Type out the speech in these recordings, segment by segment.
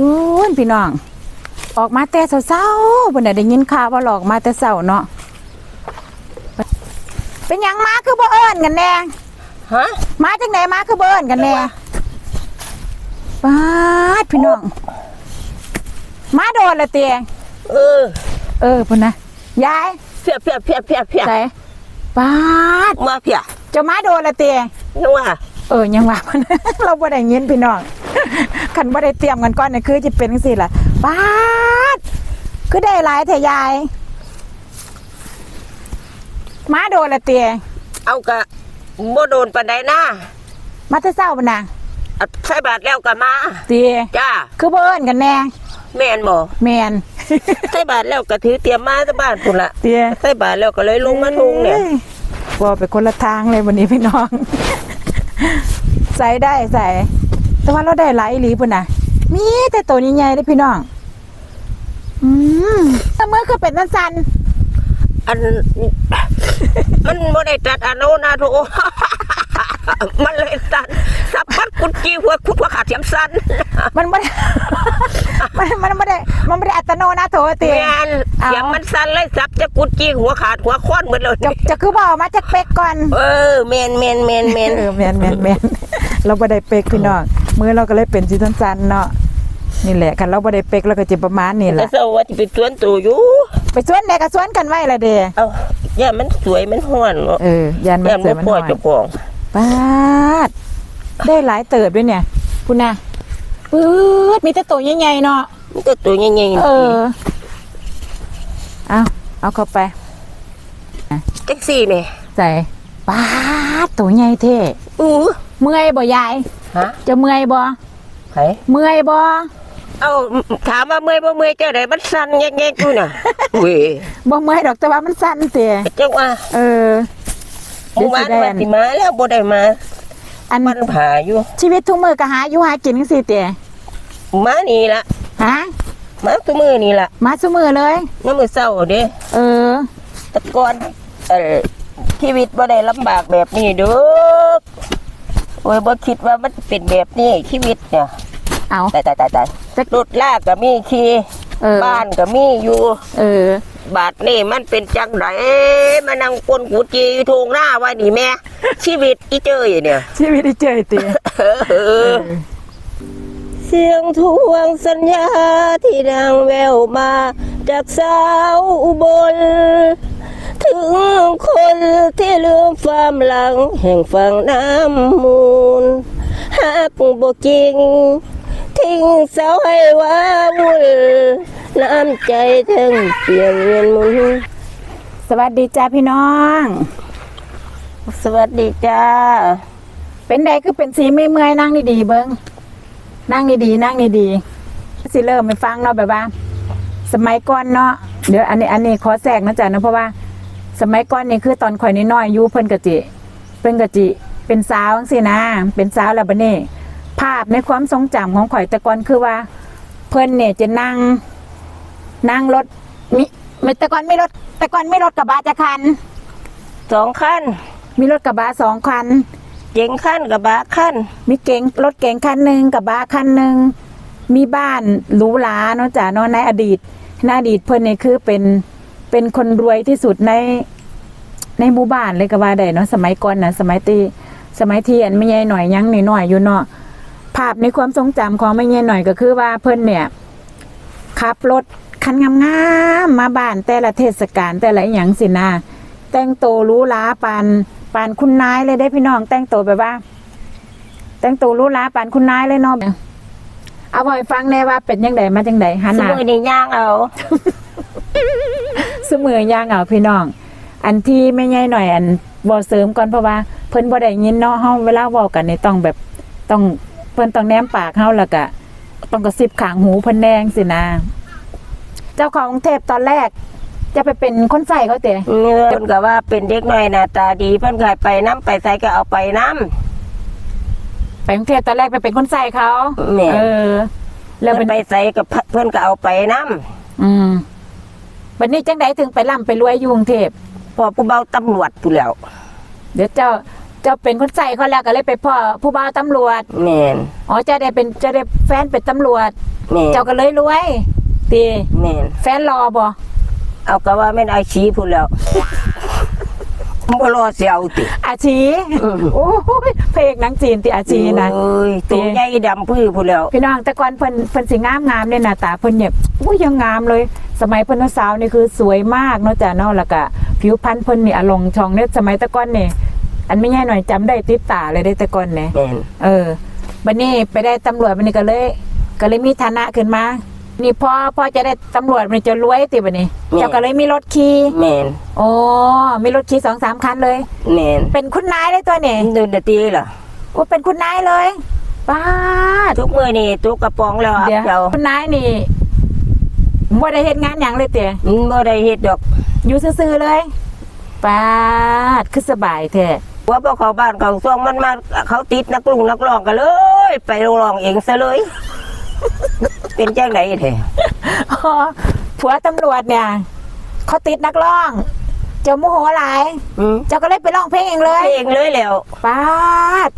อู้นพี่น้อง ออกมาแต่เช้าๆเพิ่นน่ะได้ยินข่าวว่าหลอกมาแต่เช้าเนาะเป็นหยังมาคือบ่เอิ้นกันแน่ฮะมาจากไหนมาคือบ่เอิ้นกันแน่ป้าดพี่น้อง มาโดนละเตียเออ เออพุ่นนะยายเพียเพียเพียเพียเพียใส่ป้าดมาเพียเจะมาโดนละเตียนึกว่า เออยังว่ามัน เราบ่ได้ยินพี่น้องคันบ่ได้เตรียมกันก่อนนี่คือจะเป็นจังซี่ล่ะป้าดคือได้หลายแท้ยาย มาโดนละเตียเอากะบ่โดนปานใดนะมาแต่เช้าบ่นางอะใส่บาทแล้วก็มาเตียจ้าคือบ่เอิ้นกันแน่แม่นบ่แม่น ใส่บาทแล้วก็ถือเตรียมมาที่บ้านพุ่นละเตียใส่บาทแล้วก็เลยลงมาทุงเนี่ยอ้ว่าไปคนละทางเลยวันนี้พี่น้อง ใส่ได้ใส่แต่ว่าเราได้หลายอีหลีพุ่นน่ะมีแต่ตัวใหญ่ๆเลยพี่น้อง อืมแต่เมื่อคือเป็นสันอัน มันบ่ได้ตัดอโนนาโทมันเลยตัดสับพัดกุดจีหัวคุดหัวขาดเทียมสั้นๆมันไม่ได้ มันมันไม่ได้มันไม่ได้อัตโนนาโถตีแม่นเอาเสียงมันสั้นเลยสับจะกุดจีหัวขาดหัวค้อนหมดเลยจะจะคือบอกมาจากเป็กก่อน เออแมนแมนแมนแมนเออแมนแมนแมนเราไม่ได้เป็กพี่น้องมือเราก็เลยเป็นสีสันๆเนาะนี่แหละคันเราไม่ได้เป็กเราก็จะประมาณนี้แหแต่ละเศร้าว่าจะไปสวนตัวอยู่ ไปสวนไหนก็สวนกันไว้ละเด้เอาย่ามันสวยมันห้อนเนาะเออยันมันย่าเสืมัอนมันพ่อหน่อยเจ้าของป้าดได้หลายเติบด้วยเนี่ยคุณน่ะ ปื๊ดมีแต่ตัวใหญ่ๆเนาะมันก็ตัวใหญ่ๆเออเอาเอาเข้าไปแท็กซี่นี่ใส่ป้าดตัวใหญ่เท่อู้เมื่อยบ่ยายฮะจะเมื่อยบ่ไผเมื่อยบ่เอาถามว่าเมื่อยบ่เมื่อยเจ้าไดมันสั่นแยกๆอยู่น่ะเว้ยบ่เมื่อยดอกแต่ว่ามันสั่นเตะจังว่าเออเดี๋ยวเมื่อสิวานได้ว่าสิมาแล้วบ่ได้มา อันมันผ่าอยู่ ชีวิตทุกมือก็หาอยู่หากินจังซี่เตะมานี่ล่ะฮะมาทุกมื้อนี่ล่ะมาซุมือเลย น้ำมื้อเช้าเด้เออ แต่ก่อนเออชีวิตบ่ได้ลำบากแบบนี้เด้อโอ้ยบ่คิดว่ามันเป็นแบบนี้ชีวิตเนี่ยเอาตายตายตายตายจักรถลากก็มีขี่เออบ้านก็มีอยู่ เออ บาทนี่มันเป็นจังไดมานั่งปนกูจีอยู่ทงหน้าไว้นี่แม่ ชีวิตอีเจยเนี่ยชีวิตที่เจอเตะเออเสียงทวงสัญญาที่ดังแววมาจากสาวอุบล ถึงคนที่ลืมความหลัง แห่งฝั่งน้ำมูลหักบ่จริง ทิ้งสาวให้ว้าวุ่น น้ำใจทั้งเปลี่ยนเวียนหมุนสวัสดีจ้าพี่น้อง สวัสดีจ้า เป็นใดคือเป็นสีเมื่อยๆนั่งดีๆเบิ้งนั่งดีๆนั่งดีๆสิเริ่มไปฟังเนาะแบบว่า สมัยก่อนเนาะเดี๋ยวอันนี้อันนี้ขอแทรกนะจ๊ะนะเพราะว่า สมัยก่อนนี่คือตอนข่อยน้อยๆอายุเพิ่นกะจิเพิ่นกะจิ เป็นสาวจังซี่นะ เป็นสาวแล้วบัดนี้ภาพในความทรงจำของข่อยแต่ก่อนคือว่า เพิ่นเนี่ยจะนั่ง นั่งรถมีมีแต่ก่อนไม่รถ แต่ก่อนไม่รถกระบะจะคัน สองขั้นมีรถกระบะสองคัน เจ๋งขั้นกับบาขั้นมีเก๋งรถเก๋งคันหนึ่งกับบาร์คันหนึ่งมีบ้านหรูหราเนาะจ้ะเนาะในอดีตในอดีตเพิ่นเนี่ยคือเป็นเป็นคนรวยที่สุดในในหมู่บ้านเลยก็ว่าได้เนาะสมัยก่อนนะสมัยตีสมัยที่อันไม่ใหญ่หน่อยยังหน่อยๆอยู่เนาะภาพในความทรงจำของไม่ใหญ่หน่อยก็คือว่าเพิ่นเนี่ยขับรถ คันงามๆมาบ้านแต่ละเทศกาลแต่ละอหย่างสินะแต่งโตวหรู้ล้าปานปานคุณนายเลยได้พี่น้องแต่งโตวแบบว่า แต่งตัวรู้ลาปานคุณนายเลยเนาะเอาบ่อยฟังแน่ว่าเป็นยังไงมาจังไดหันสหน้ามุยนี่ย่าง เอาเสมอย่างเอาพี่น้อง อันที่ไม่ใหญ่หน่อย อันบ่เสริมก่อนเพราะว่า เพิ่นบ่ได้ยินเนาะเฮาเวลาเว้ากันนี่ต้องแบบต้องเพิ่นต้องแนมปากเฮาแล้วก็ต้องกระซิบข้างหูเพิ่นแนงสินะ เจ้าของกรุงเทพตอนแรก จะไปเป็นคนใส่เขาเตะเพิ่นก็ว่าเป็นเด็กน้อยหน้าตาดีเพิ่นก็ให้ไปน้ำไปใส่ก็เอาไปน้ไปกรุงเทพตอนแรกไปเป็นคนใส่เขาแม่ เออำแล้วเพิ่เป็นนไปใส่กับเพิ่นก็เอาไปน้อืมบัดนี้จังไดถึงไปร่ำไปรวยอยู่กรุงเทพำพอผู้เบาตำรวจผู้แล้วเดี๋ยวเจ้าเจ้าเป็นคนใส่เขาแล้วก็เลยไปพ่อผู้บ่าวตำรวจแม่นอ๋อเจะได้เป็นเจะได้แฟนเป็นตำรวจ แม่นเจ้าก็เลยรวย ตีแม่นแฟนรอบ่เอาก็ว่าแม่นอาชีพูดแล้วบ่รอเสียวติ อาชีอืม โอ้ยเพลงหนังจีนติอาชีนะเอ้ยตัวใหญ่ดำพื้พูดแล้ว พี่น้องแต่ก่อนเพิ่นเพิ่นสิงามงามเนี่ยหน้าตาเพิ่นเนี่ยอุ้ยยังงามเลย สมัยเพิ่นสาวนี่คือสวยมากเนาะจ้ะเนาะแล้วก็ผิวพรรณเพิ่นนี่อลงช่องเนี่ยสมัยแต่ก่อนนี่อันไม่แย่หน่อยจำได้ติดตาเลยได้แต่ก่อนเนี่ยแม่นเออบัดนี้ไปได้ตำรวจบัดนี้ก็เลย ก็เลยมีฐานะขึ้นมา นี่พอพอจะได้ตำรวจมันจะรวยติบัดนี้เจ้าก็เลยมีรถขี่แม่นโอ้มีรถขี่สองสามคันเลย แม่นเป็นคุณนายเลยตัวนี่ดูนาทีล่ะโอ้เป็นคุณนายเลยป้าดทุกมื้อนี่ตุกกระป๋องแล้วอับเดี๋ยวเจ้าคุณนายนี่บ่ได้เฮ็ดงานหยังเลยเต๋มันบ่ได้เฮ็ดดอกอยู่ซื่อๆเลยป้าดคือสบายแท้ว่าพวกเขาบ้านเขาซ่องมันมาเขาติดนักลุงนักร้องกันเลย ไปร้องเองซะเลย เป็นจังไดแท้อ๋อผัวตำรวจเนี่ย เขาติดนักร้อง เจ้าโมโหหลายอืมเจ้าก็เลยไปร้องเพลงเองเลยเองเลยแล้วป้าด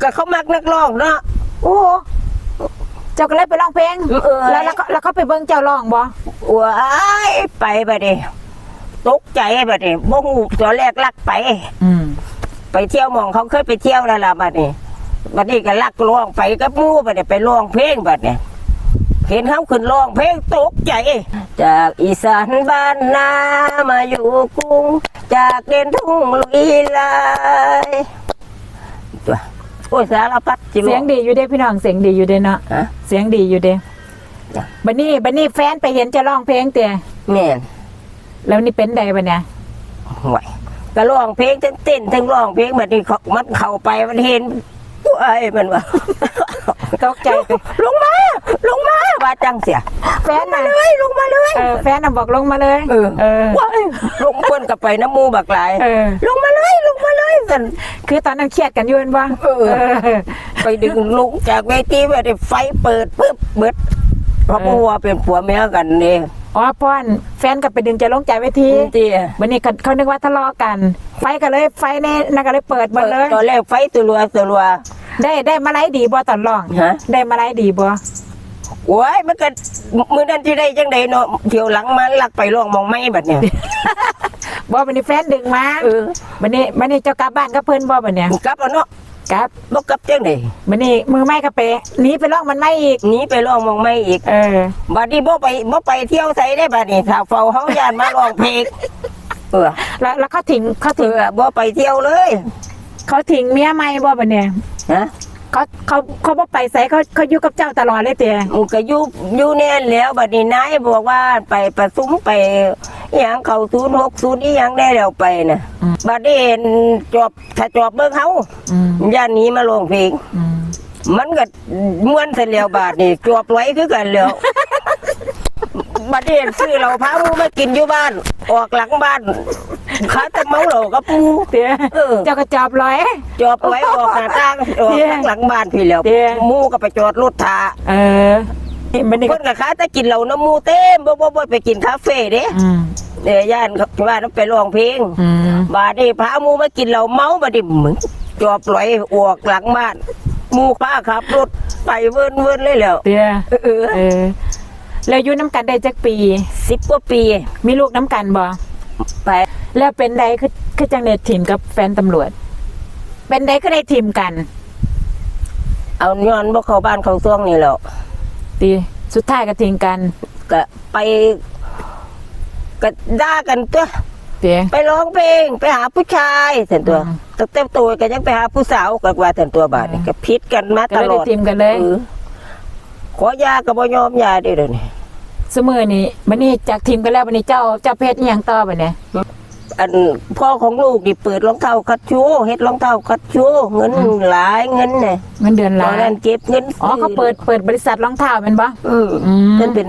ก็เขามักนักร้องเนาะโอ้โหเจ้าก็เลยไปร้องเพลง เออแล้วแล้วก็แล้วเขาไปเบิ่งเจ้าร้องบ่ว้ายไปบัดนี้ตกใจบัดนี้บ่ฮู้ตอนแรกลักไป อืม ไปเที่ยวหมองเขาเคยไปเที่ยวแล้วล่ะบัดนี้ บัดนี้ก็ลักร้องไปกับหมู่บัดนี้ไปร้องเพลงบัดนี้เห็นเขาขึ้นร้องเพลงตกใจ จากอีสานบ้านนามาอยู่กรุง จากเด่นทุ่งลุยลายตัวโอ้ยสารพัดจิเสียงดีอยู่เด้พี่น้องเสียงดีอยู่เด้เนาะฮะ เสียงดีอยู่เด้จ้ะบัดนี้บัดนี้แฟนไปเห็นจะร้องเพลงเตะแม่นแล้วนี่เป็นใดบัดเนี่ยห่วยก็ร้องเพลงทั้งเต้นทั้งร้องเพลงบัดนี้เขามันเข้าไปมันเห็น ไอ้ยมันว่าตกใจไปลงมาลงมาว่าจังเสียแฟนมาน่ะเลยลงมาเลยเออแฟนน่ะบอกลงมาเลย เออเออ ว้ายลงเพิ่นกับไปน้ำมูบักหลายเออ ลงมาเลยลงมาเลยสัน คือตอนนั้นเครียดกันอยู่เห็นบ่เออไปดึงลุกจากเวทีไปได้ไฟเปิดปึ๊บเบิดเพราะว่าเป็นผัวเมียกันเนี่ย อ๋อป้อนแฟนก็ไปดึงจะลงใจเวทีเตี้ยวันนี้เขาเขานึกว่าทะเลาะกัน ไฟก็เลยไฟในนั่นก็เลยเปิดหมดเลยตอนแรกไฟตัวรัวตัวรัวได้ได้มาไล่ดีบ่ตอนร้องฮะได้มาไล่ดีบ่โอ้ยมันก็มือนั้นที่ได้จังไดเนาะเที่ยวหลังมันลักไปล่องมองไม่บัดเนี่ยบ่วันนี้แฟนดึงมาเออวันนี้วันนี้เจ้ากลับบ้านกับเพิ่นบ่บัดเนี่ยกลับแล้วเนาะ กลับบ่กลับจังไดวันนี้มือไม้ก็ไปหนีไปร้องมันไม่อีก หนีไปล่องมองไม่อีกเออ บัดนี้บ่ไปบ่ไปเที่ยวไสได้บัดนี้ถ้าเฝ้าเฮาย่านมาร้องเพลงเออแล้วแล้วเขาทิ้งเขาเอทิ้งอบ่ไปเที่ยวเลย เขาทิ้งเมียใหม่บ่บัดเนี่ยฮะ เขาเขาเขาบ่ไปไสเขาเขาอยู่กับเจ้าตลอดเลยเตี้ยมันก็อยู่อยู่แน่นแล้วบัดนี้นายบอกว่าไปประชุมไปอหยังเข้า060อีหยังได้แล้วไปน่ะบัดนี้เห็นจอบถ้าจอบเบิ่งเฮาอืมย่านหนี้มาร้องเพลง อืมมันก็ม้วนเสร็จแล้วบาทนี่ จวบไว้คือกันแล้วบัดนี้ซื้อเราพาหมูมากินอยู่บ้าน ออกหลังบ้าน ขาแตะเมาเหล่ากับปูเตี้ยเออเจ้าก็จอบร้อยจอบไว้ออกหน้าต่างออกเดี๋ยวข้างหลังบ้านพี่แล้วเดี๋ยวหมูก็ไปจอดรถทาเออนี่มันนี่เพิ่นก็ขาแตะกินเหล้าน้ำหมูเต็มบ่บ่บ่ไปกินคาเฟ่เด้อืมเนี่ยย่านเขาว่าต้องไปร้องเพลงอืมบาดนี้พาหมูมากินเหล้าเมาบัดนี้มึงจอบไหลออกหลังบ้านหมูพาขับรถไปเวินเวินเลยแล้วเตี้ยเออเออแล้วอยู่น้ำกันได้จักปีสิบกว่าปี มีลูกน้ำกันบ่ ไป แล้วเป็นใดคือคือจังเด็ดทีมกับแฟนตำรวจ เป็นใดก็ได้ทีมกันเอาย้อนบ่เข้าบ้านเข้าซ่องนี่แหล้วตีสุดท้ายก็ทิ้งกันก็ไปก็ด่ากันตัวเตี้ยไปร้องเพลงไปหาผู้ชายแต่ตัวอืมตั้งแต่ตัวก็ยังไปหาผู้สาวก็ว่าแต่ตัวบาดนี่ก็พิษกันมาก็ตเลยลได้อดทีมกันเลย ออขอยาก็บ่ยอมยาเด้อเดี๋ยวนี้ สมือนี้วันนี้จากทีมกันแล้ววันนี้เจ้าเจ้าเพชรยังต่อไปเนี่ย อันพ่อของลูกนี่เปิดรองเท้าคัดชูเฮ็ดรองเท้าคัดชูเงินหลายเงินเนี่ยเงินเดือนตละอนนั้นเก็บเงินอ๋อเขาเปิดเปิดบริษัทรองเท้าเป็นปะอืมอืมนั่นเป็น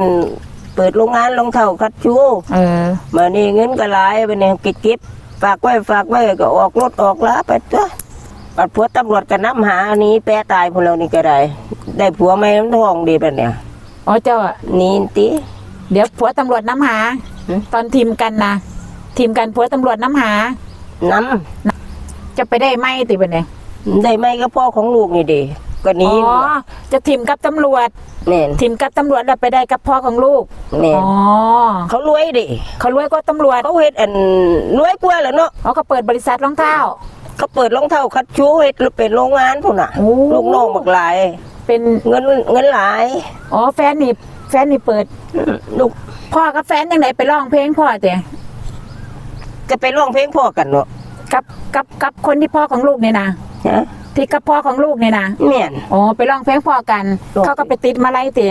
เปิดโรงงานรองเท้าคัดชูเออ มานี่เงินก็หลายไปเนี่ยเก็บเก็บฝากไว้ฝากไว้ก็ออกรถออกลาไปตัวปัดผัวตำรวจก็น้ำหาอันนี้แปรตายพวกเรานี่ก็ได้ ได้ผัวไม่น้ำทองดีแบบเนี่ย อ๋อเจ้าอะนี่ติเดี๋ยวผัวตำรวจน้ำหาหืมตอนทีมกันนะทีมกันผัวตำรวจน้ำหา น้จะไปได้ไหมติบันเนี่ยได้ไหมก็พ่อของลูกนี่เดีก็หนี้อ๋อจะถิ่มกับตำรวจ แน่นถิ่มกับตำรวจแล้วไปได้กับพ่อของลูกแน่นอ๋อเขารวยดิเขารวยกว่าตำรวจเขาเฮ็ดอันรวยกว่าแหล้วเนาะอ๋อเขาเปิดบริษัทรองเท้า เขาเปิดรองเท้าคัดชูเฮ็ดเป็นโรงงานพุ่นน่ะโอ้ ลูกน้องบักหลาย เป็นเงินเงินหลายอ๋อแฟนนี่แฟนนี่เปิด ลูกพ่อกับแฟนยังไงไปร้องเพลงพ่อแต่ก็ไปร้องเพลงพ่อกันเนาะกับกับกับคนที่พ่อของลูกเนี่ยนะฮะที่กับพ่อของลูกเนี่ยนะแม่นอ๋อไปร้องเพลงพ่อกัน ร้อง เขาก็ไปติดมาไล่ติ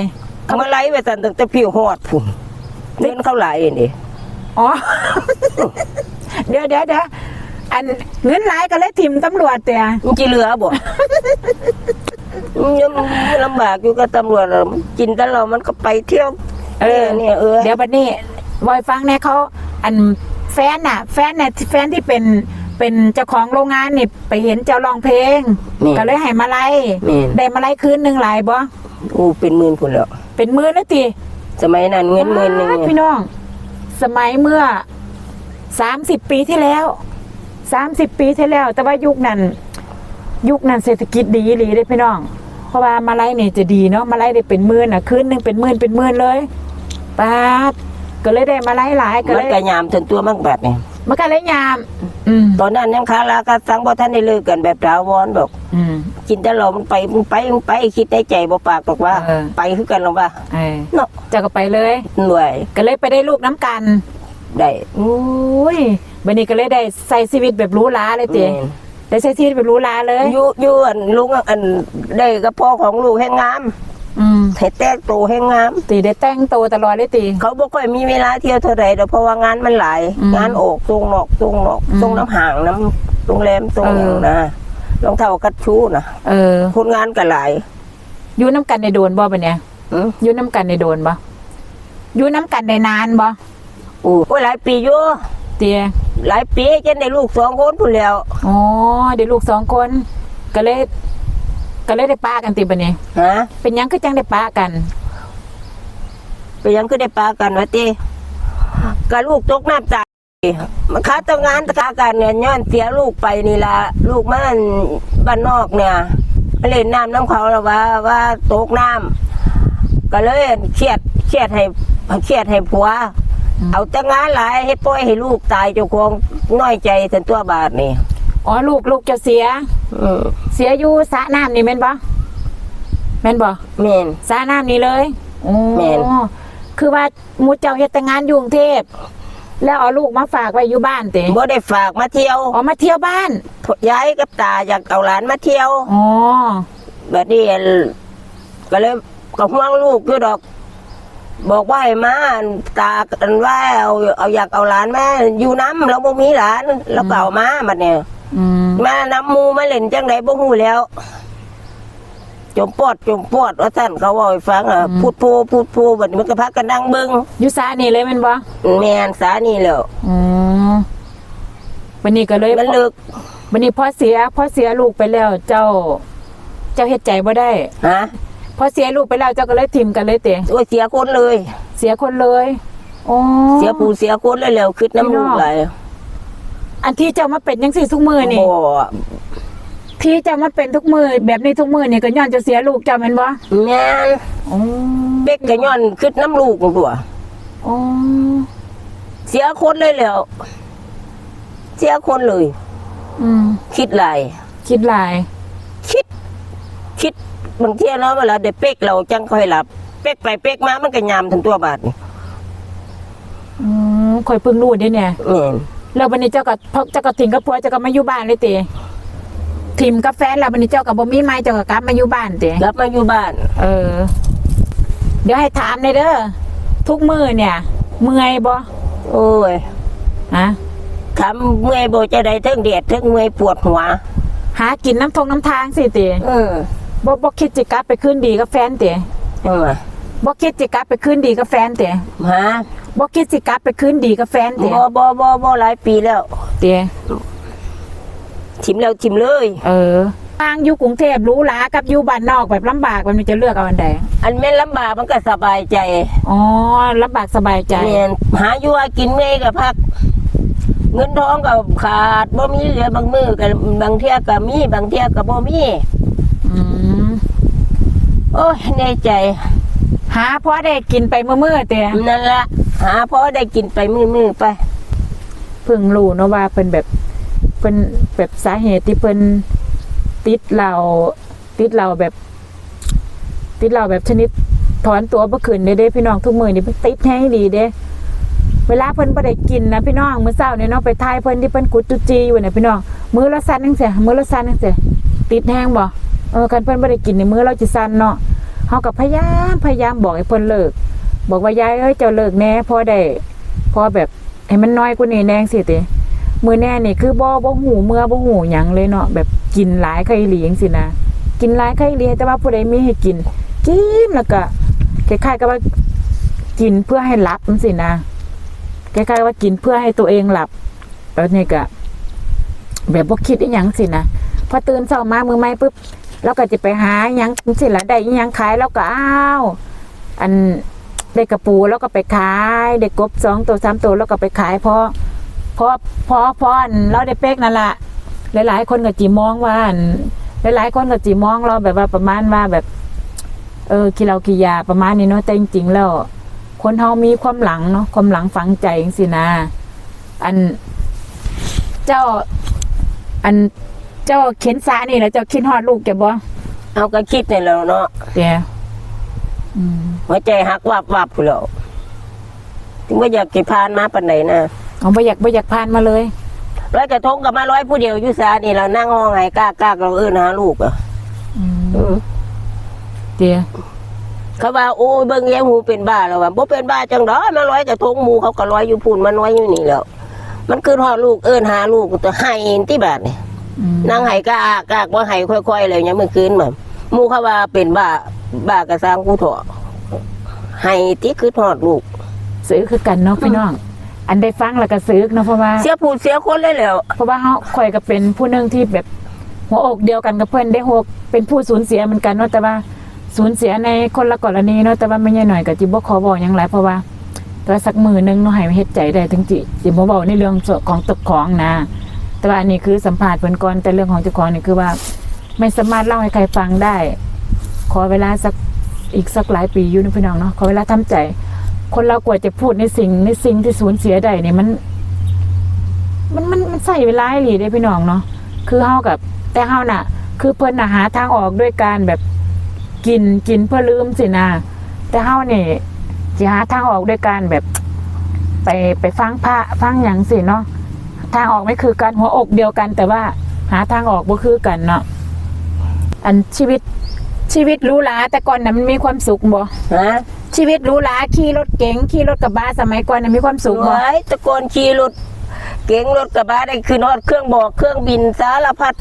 เขามาไล่ไปตั้งแต่ผิวฮอดพุ่นเงินเขาหลายนี่ อ๋อ เดี๋ยวเดี๋ยวเดี๋ยวอันเงินหลายก็เลยถิ่มตำรวจแต่มันจะเหลือบ่มัน ยังลำบากอยู่กับตำรวจอะกินแตลอดมันก็ไปเที่ยว เออเนี่ยเออเดี๋ยวบัดนี้วอยฟังเนี่ยเขาอันแฟนน่ะ แฟนน่ะแฟนที่เป็นเป็นเจ้าของโรงงานนี่ไปเห็นเจ้าร้องเพลงนี่ก็เลยให้มาไล่นี่ได้มาไล่คืนหนึ่งหลายบ่โอ้เป็นหมื่นพุ่นแล้วเป็นหมื่นแล้วติสมัยนั้นเงินหมื่นหนึงว้ายเนี่ยพี่น้อง สมัยเมื่อสามสิบปีที่แล้วสามสิบปีที่แล้ว แต่ว่ายุคนั้น ยุคนั้นเศรษฐกิจดีหลีเลยพี่น้อง เพราะว่ามาไล่เนี่ยจะดีเนาะมาไล่ได้เป็นหมื่นอะคืนหนึ่งเป็นหมื่นเป็นหมื่นเลยป้าดก็เลยได้มาไล่หลายก็มัเลนยก็ยามจนตัวมันแบบนี้มันก็เลยยาม อืมตอนนั้นยังคาราคาสังบ่ท่านได้เลิกกันแบบถาวรดอก อืม กินแตลอดมันไปมันไปมันไปคิดในใจบ่ปากบอกว่า เออ ไปคือกันหรอกว่าเออเนาะเจะก็ไปเลย หน่วยก็เลยไปได้ลูกน้ำกันได้ โอ้ยบันนี้ก็เลยได้ใส่ชีวิตแบบหรู้ล้าเลยเตีแม่น ได้ใช้ชีวิตแบบหรู้ล้าเลยอยู่อยู่อันลุงอันได้กับพ่อของลูกแห่งงามอืมให้แตกโตแห่งงาม ตีได้แต่งตัวตลอดเลยตี เขาบ่ค่อยมีเวลาเที่ยวเท่าไหร่ดอกเพราะว่างานมันหลาย อืมงานออกตรงนอกตรงนอกอืมตรงน้ำห่างน้ำโรงแรมตรงเออนะรองเท้ากัดชูนะเออคนงานก็หลายอยู่น้ำกันในโดนบ่ปะเนี่ยอืออยู่น้ำกันในโดนบ่อยู่น้ำกันในนานบ่โอ้ยหลายปีอยู่เตีย หลายปีจนได้ลูกสองคนพุ่นแล้วอ๋อเดี๋ยวลูกสองคนก็เลยก็เลยได้ป้ากันติปะเนี่ยฮะเป็นหยังคือจังได้ป้ากัน ไปยังคือได้ปากันวะติก็ลูกตกน้ำตายมันค้าทำงานตากันเนี่ยย้อนเสียลูกไปนี่ละลูกมันบ้านนอกเนี่ยมาเล่นน้ำน้ำเขาแล้วว่าว่าตกน้ำก็เลยเครียดเครียดให้เครียดให้ผัวอืม เอาแต่งานหลายให้ปล่อยให้ลูกตายเจ้าของน้อยใจสันตัวบาทนี่อ๋อลูกลูกจะเสีย อืมเสียอยู่สระน้ำนี่แม่นบ่แม่นบ่แม่น สระน้ำนี่เลยโอ้แม่น คือว่าหมูเจ้าเฮ็ดแต่งานอยู่กรุงเทพแล้วเอาลูกมาฝากไว้อยู่บ้านเต๋บ่ได้ฝากมาเที่ยวออกมาเที่ยวบ้านย้ายกับตาอยากเอาหลานมาเที่ยวอ๋อแบบนี้ก็เลยก็ห่วงลูกอยู่ดอก บอกว่าให้มาตากันว่าเอาเอาอยากเอาหลานมาอยู่น้ำเราบ่มีหลานเราก็เอามาบัดเนี่ยอืมมาน้ำหมูมาเล่นจังไดบ่ฮู้แล้ว จมปอดจมปอดว่าท่านเขาเว่าให้ฟังอะพูดโพพูดโพบัดนี้มันก็พักกันนั่งเบิ่งอยู่สระนี่เลยแม่นบ่แม่นสานี่แล้วอืมวันนี้ก็เลยมันเลิกวันนี้พ่อเสียพ่อเสียลูกไปแล้ว เจ้า เจ้าเฮ็ดใจบ่ได้ ฮะ พอเสียลูกไปแล้วเจ้าก็เลยทิมกันเลยเต๋โอ้ยเสียคนเลย เสียคนเลยอ๋อเสียผู้เสียคนเลยแล้วคิดน้ำลูกไหลายอันที่เจ้ามาเป็นจังซี่ทุกมือนี่บ่ที่เจ้ามาเป็นทุกมือแบบนี้ทุกมือนี่ก็ย้อนเจะเสียลูกเจ้าแม่นบ่แม่นอ๋อเบ็กก็ย้อนคิดน้ำลูกตัวอ๋อเสียคนเลยแล้ว เสียคนเลย อืมคิดหลายคิดหลายคิด คิด บางเที่ยเนาะเวลาได้เป๊กเราจังค่อยหลับ เป๊กไปเป๊กมามันก็ยามทั้งตัวบาดนี่อืมข่อยเพิ่งรู้เด้เนี่ยแม่นแล้ววันนี้เจ้าก็พอเจ้าก็ทิ้งกับผัวเจ้าก็มาอยู่บ้านเลยเต๋ทิมกับแฟนแล้ววันนี้เจ้าก็บ่มีไม้เจ้าก็กลับมาอยู่บ้านเต๋กลับมาอยู่บ้าน เออ เดี๋ยวให้ถามเลยเด้อทุกมือเนี่ย เมื่อยบ่โอ้ยฮะคำเมื่อยโบจะได้เทั้งเดียดเทั้งเมื่อยปวดหัว หากินน้ำทงน้ำทางสิเต๋เออ บ่บ่คิดจิกลับไปคืนดีกับแฟนเต๋จังหวะบ่คิดจิกลับไปคืนดีกับแฟนเต๋ฮะบ่คิดสิกลับไปคืนดีกับแฟนเต๋บ่บ่บ่บ่หลายปีแล้ว เต๋ชิมแล้วชิมเลย เออทางอยู่กรุงเทพหรู้หลากับอยู่บ้านนอกแบบลำบากมันจะเลือกเอาอันใดอันแม่นลำบากมันก็สบายใจอ๋อลำบากสบายใจแม่นหาอยู่หากินเมื่อยกับพัก เงินทองก็ขาดบ่มีเหลือบางมือกับบางเที่ยก็มีบางเที่ยก็บ่มี อืมโอ้ยในใจ หาพอได้กินไปเมื่อๆแต่นั่นละหาพอได้กินไปมือๆไป เพิ่งรู้เนาะว่าเพิ่นแบบเพิ่นแบบสาเหตุที่เพิ่นติดเราติดเราแบบ ติดเราแบบชนิดถอนตัวบ่ขึ้นเด้เด้พี่น้องทุกมื้อนี่เพิ่นติดแฮงดีเด้เวลาเพิ่นบ่ได้กินนะพี่น้องมื้อเช้าเนี่ยเนาะไปทายเพิ่นที่เพิ่นกุดจุจีอยู่น่ะพี่น้องมื้อละสั่นจังซี่มื้อละสั่นจังซี่ติดแฮงบ่ เออคันเพิ่นบ่ได้กินในมื้อเราสิสั่นเนาะเฮาก็พยายามพยายามบอกให้เพิ่นเลิก บอกว่ายายเอ้ยเจ้าเลิกแน่พอได้พอแบบให้มันน้อยกว่านี้แน่จังซี่ติมื้อแน่นี่คือบ่บ่หูเมื่อบ่หูหยังเลยเนาะแบบกินหลายไข่หลีจังซี่นะกินหลายไข่หลีแต่ว่าผู้ใดมีให้กิน กินแล้วก็คล้ายๆกับว่ากินเพื่อให้หลับจังซี่นะคล้ายๆว่ากินเพื่อให้ตัวเองหลับแล้วนี่ก็แบบบ่คิดอีหยังสินะพอตื่นเช้ามามือไม่ปุ๊บ เราก็จะไปหายังสิละได้ยังขายแล้วก็อ้าวอันได้กระปูแล้วก็ไปขายได้กบสองตัวสามตัวแล้วก็ไปขายเพราะเพราะเพราะเพราะอันเราได้เป๊กนั่นแหละหลาย ๆ คนก็จีมองว่าอันหลายๆคนก็จีมองเราแบบว่าประมาณว่าแบบ เออกิเหล้ากิยาประมาณนี้เนาะแต่จริงๆแล้วคนเฮามีความหลังเนาะความหลังฝังใจจังซี่นะ อันเจ้าอัน เจ้าเข็นสานี่แล้วเจ้าคิดฮอดลูกแกบ่เอาก็คิดนี่แหล้วเนาะแกอืมหัวใจหักวับวับพุ่นแล้วถึงว่าอยากกี่พานมาปานไหนนะเอาบ่อยากบ่อยากผ่านมาเลยร้อยกระทงกับมาร้อยผู้เดียวอยู่ซานี่เรานั่งห้องไห้กล้ากล้าเราเอื้อนหาลูกอะอืมอืมเดี๋ยวเขาว่าโอ้ยเบิ่งแย้หูเป็นบ้าแล้วว่าบ่เป็นบ้าจังดอมาร้อยกระทงหมูเขาก็ร้อยอยู่พูนมันร้อยอยู่นี่แล้ว มันคือพ่อลูกเอื้อนหาลูกตัวให้ที่บาดนี่ อืมนั่งไห้กล้ากล้าว่าไห้ค่อยๆเลยเนี่ยเมื่อคืนแบบหมูเขาว่าเป็นบ้าบ้ากระสร้างกูเถอะให้ที่คือทอดลูกซื้อคือกันเนาะพี่น้อง อันได้ฟังแล้วก็ซื้อเนาะเพราะว่าเสียผู้เสียคนเลยแล้ว เพราะว่าเฮาข่อยก็เป็นผู้หนึงที่แบบหัวอกเดียวกันกับเพิ่นได้หัวเป็นผู้สูญเสียเหมือนกันเนาะแต่ว่าสูญเสียในคนละกรณีเนาะแต่ว่าไม่ใช่หน่อยก็จิบ่ขอบอกหยังหลายเพราะว่าแต่ว่าสักมือหนึงเนาะให้เฮ็ดใจได้ถึงจิสิบ่เว้าในเรื่องส่วนของตกของนะ แต่ว่าอันนี้คือสัมภาษณ์เพิ่นก่อนแต่เรื่องของเจ้าของนี่คือว่าไม่สามารถเล่าให้ใครฟังได้ ขอเวลาสักอีกสักหลายปีอยู่นะพี่น้องเนาะขอเวลาทำใจ คนเรากว่าจะพูดในสิ่งในสิ่งที่สูญเสียได้เนี่ยมัน มันมันมันใส่เวลาหลีได้พี่น้องเนาะคือเฮากับ แต่เฮาน่ะ คือเพิ่นน่ะหาทางออกด้วยการแบบกินกินเพื่อลืมสินะแต่เฮานี่จะหาทางออกด้วยการแบบ ไปไปฟังพระฟังหยังสิเนาะ ทางออกไม่คือกันหัวอกเดียวกัน แต่ว่าหาทางออกบ่คือกันเนาะอันชีวิตชีวิตหรูหราแต่ก่อนน่ะมันมีความสุขบ่ฮะชีวิตหรูหราขี่รถเก๋งขี่รถกระบะสมัยก่อนน่ะมีความสุขบ่ไว้ตะโกนขี่รถเก๋งรถกระบะได้คือนอดเครื่องบอกเครื่องบินสารพัด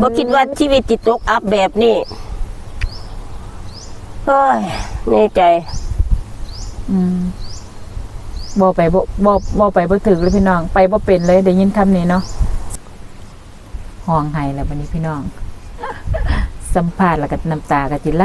บ่คิดว่าชีวิตจิตตกอับแบบนี้เฮ้ยในใจ อืม บ่ไปบ่บ่บ่ไปบ่ถึกเลยพี่น้อง ไปบ่เป็นเลยได้ยินคำนี้เนาะห้องไห้แล้ววันนี้พี่น้อง สัมภาษณ์แล้วก็น้ำตาก็จิไหล